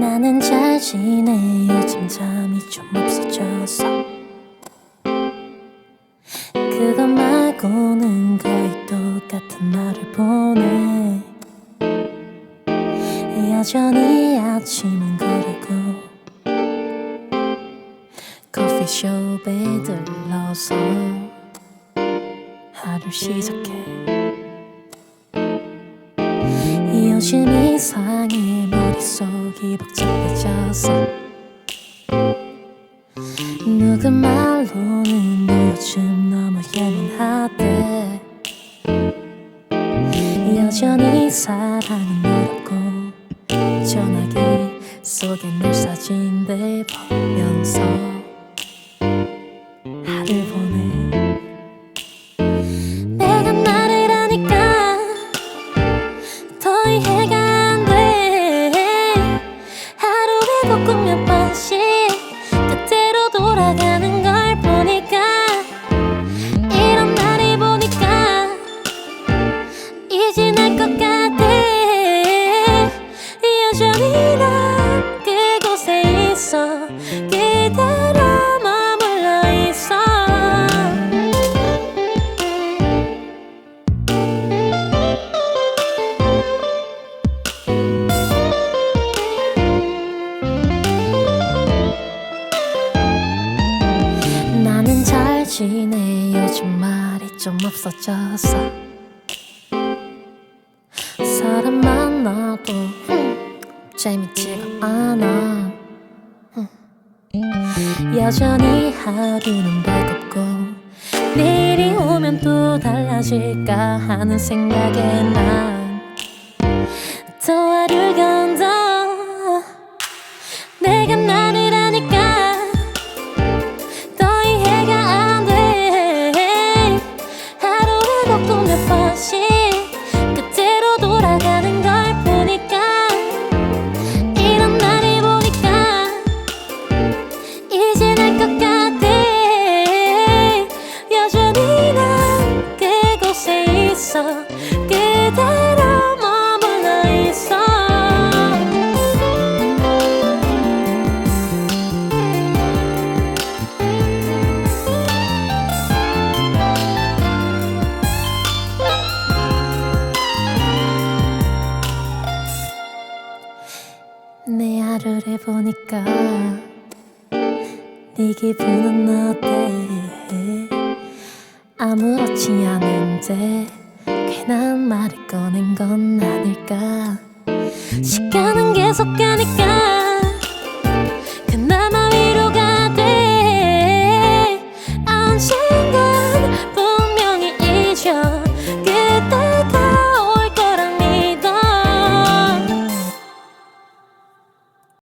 나는 잘 지내. 요즘 잠이 좀 없어졌어 그것 말고는 거의 똑같은 날을 보내. 여전히 아침은 거르고 커피숍에 들러서 하루 시작해. 요즘 이상해 머릿속이 복잡해져서 누구 말로는 너 요즘 너무 예민하대. 여전히 사랑은 어렵고 전화기 속에 늘 사진들 보면서 좀 없어져서 사람 만나도 흠, 재밌지가 않아 흠. 여전히 하루는 버겁고 내일이 오면 또 달라질까 하는 생각에 난더 하루 건더 내가 곳에 있어. 그대로 머물러 있어. 내 하루를 보니까 네 기분은 어때 아무렇지 않은데 괜한 말을 꺼낸 건 아닐까? 시간은 계속 가니까